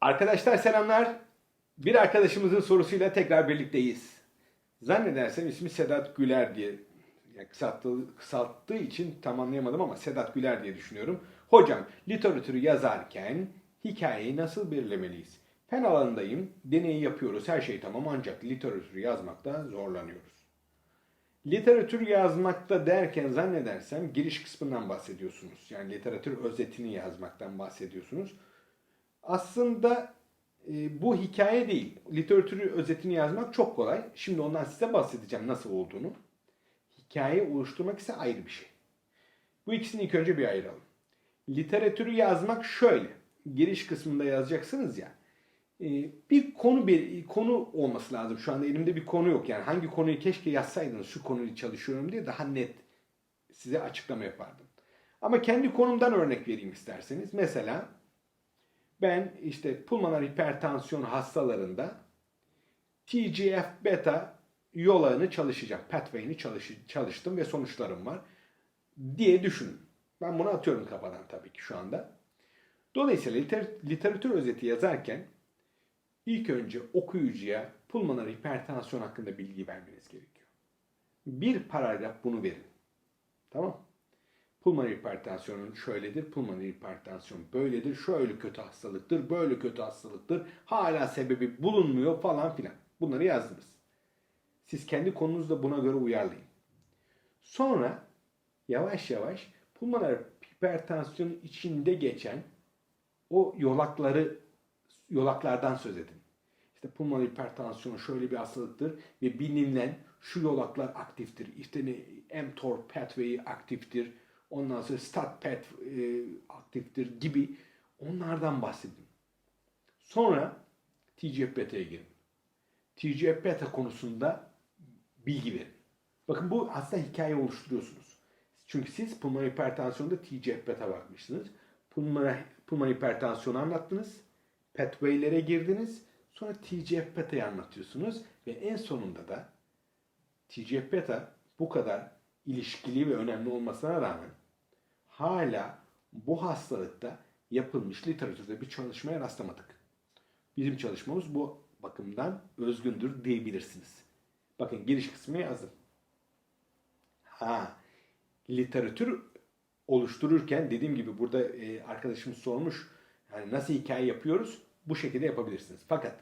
Arkadaşlar selamlar. Bir arkadaşımızın sorusuyla tekrar birlikteyiz. Zannedersem ismi Sedat Güler diye yani kısalttığı, kısalttığı için tam anlayamadım ama Sedat Güler diye düşünüyorum. Hocam literatürü yazarken hikayeyi nasıl belirlemeliyiz? Fen alanındayım, deneyi yapıyoruz, her şey tamam ancak literatürü yazmakta zorlanıyoruz. Literatür yazmakta derken zannedersem giriş kısmından bahsediyorsunuz. Yani literatür özetini yazmaktan bahsediyorsunuz. Aslında e, bu hikaye değil. Literatürü özetini yazmak çok kolay. Şimdi ondan size bahsedeceğim nasıl olduğunu. Hikaye oluşturmak ise ayrı bir şey. Bu ikisini ilk önce bir ayıralım. Literatürü yazmak şöyle. Giriş kısmında yazacaksınız ya. E, bir konu bir konu olması lazım. Şu anda elimde bir konu yok. Yani hangi konuyu keşke yazsaydınız şu konuyu çalışıyorum diye daha net size açıklama yapardım. Ama kendi konumdan örnek vereyim isterseniz. Mesela ben işte pulmoner hipertansiyon hastalarında TGF beta yol ağını çalışacağım. Pathway'ini çalış, çalıştım ve sonuçlarım var diye düşünün. Ben bunu atıyorum kafadan tabii ki şu anda. Dolayısıyla liter- literatür özeti yazarken ilk önce okuyucuya pulmoner hipertansiyon hakkında bilgi vermeniz gerekiyor. Bir paragraf bunu verin. Tamam Pulmoner hipertansiyonun şöyledir, pulmoner hipertansiyon böyledir, şöyle kötü hastalıktır, böyle kötü hastalıktır, hala sebebi bulunmuyor falan filan. Bunları yazdınız. Siz kendi konunuzda buna göre uyarlayın. Sonra yavaş yavaş pulmoner hipertansiyonun içinde geçen o yolakları yolaklardan söz edin. İşte pulmoner hipertansiyon şöyle bir hastalıktır ve bilinen şu yolaklar aktiftir. İşte ne mTOR pathway'i aktiftir. Ondan sonra STAT path e, aktiftir gibi onlardan bahsedin. Sonra TGF beta'ya girin. TGF beta konusunda bilgi verin. Bakın bu aslında hikaye oluşturuyorsunuz. Çünkü siz pulmoner hipertansiyonda TGF beta bakmışsınız. Pulmoner, pulmoner hipertansiyonu anlattınız. Pathway'lere girdiniz. Sonra TGF beta'yı anlatıyorsunuz. Ve en sonunda da TGF beta bu kadar ilişkili ve önemli olmasına rağmen hala bu hastalıkta yapılmış literatürde bir çalışmaya rastlamadık. Bizim çalışmamız bu bakımdan özgündür diyebilirsiniz. Bakın giriş kısmı yazdım. Ha, literatür oluştururken dediğim gibi burada e, arkadaşımız sormuş. Yani nasıl hikaye yapıyoruz? Bu şekilde yapabilirsiniz. Fakat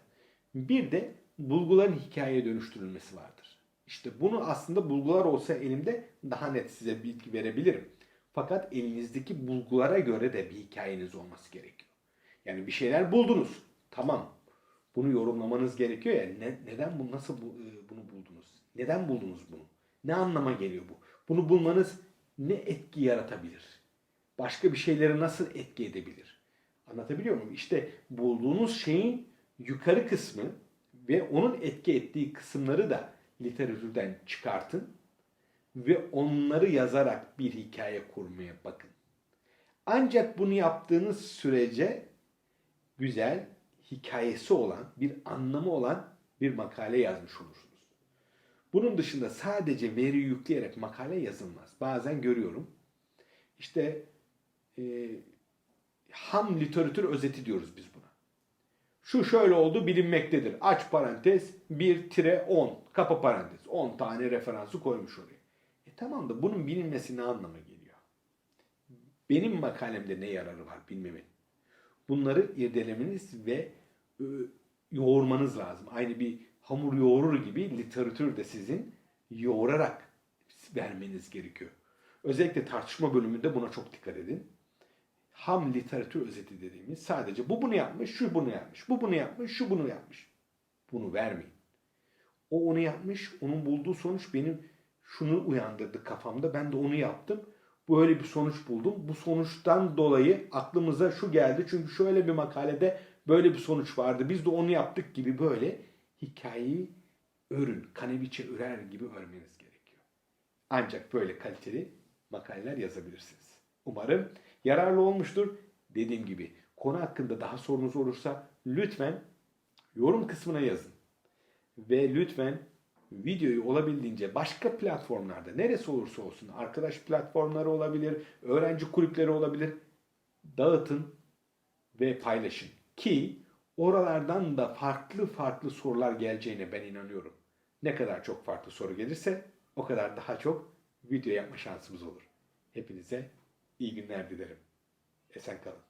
bir de bulguların hikayeye dönüştürülmesi vardır. İşte bunu aslında bulgular olsa elimde daha net size bilgi verebilirim. Fakat elinizdeki bulgulara göre de bir hikayeniz olması gerekiyor. Yani bir şeyler buldunuz. Tamam. Bunu yorumlamanız gerekiyor ya. Ne, neden bu nasıl bu, e, bunu buldunuz? Neden buldunuz bunu? Ne anlama geliyor bu? Bunu bulmanız ne etki yaratabilir? Başka bir şeyleri nasıl etki edebilir? Anlatabiliyor muyum? İşte bulduğunuz şeyin yukarı kısmı ve onun etki ettiği kısımları da literatürden çıkartın ve onları yazarak bir hikaye kurmaya bakın. Ancak bunu yaptığınız sürece güzel, hikayesi olan, bir anlamı olan bir makale yazmış olursunuz. Bunun dışında sadece veri yükleyerek makale yazılmaz. Bazen görüyorum. İşte e, ham literatür özeti diyoruz biz buna. Şu şöyle oldu bilinmektedir. Aç parantez 1-10 kapa parantez 10 tane referansı koymuş oraya. E tamam da bunun bilinmesi ne anlama geliyor? Benim makalemde ne yararı var bilmemin. Bunları irdelemeniz ve e, yoğurmanız lazım. Aynı bir hamur yoğurur gibi literatür de sizin yoğurarak vermeniz gerekiyor. Özellikle tartışma bölümünde buna çok dikkat edin. Ham literatür özeti dediğimiz sadece bu bunu yapmış, şu bunu yapmış, bu bunu yapmış, şu bunu yapmış. Bunu vermeyin. O onu yapmış, onun bulduğu sonuç benim şunu uyandırdı kafamda. Ben de onu yaptım. Böyle bir sonuç buldum. Bu sonuçtan dolayı aklımıza şu geldi. Çünkü şöyle bir makalede böyle bir sonuç vardı. Biz de onu yaptık gibi böyle hikayeyi örün, kaneviçe örer gibi örmeniz gerekiyor. Ancak böyle kaliteli makaleler yazabilirsiniz. Umarım yararlı olmuştur. Dediğim gibi konu hakkında daha sorunuz olursa lütfen yorum kısmına yazın. Ve lütfen videoyu olabildiğince başka platformlarda neresi olursa olsun arkadaş platformları olabilir, öğrenci kulüpleri olabilir dağıtın ve paylaşın ki oralardan da farklı farklı sorular geleceğine ben inanıyorum. Ne kadar çok farklı soru gelirse o kadar daha çok video yapma şansımız olur. Hepinize iyi günler dilerim. Esen kalın.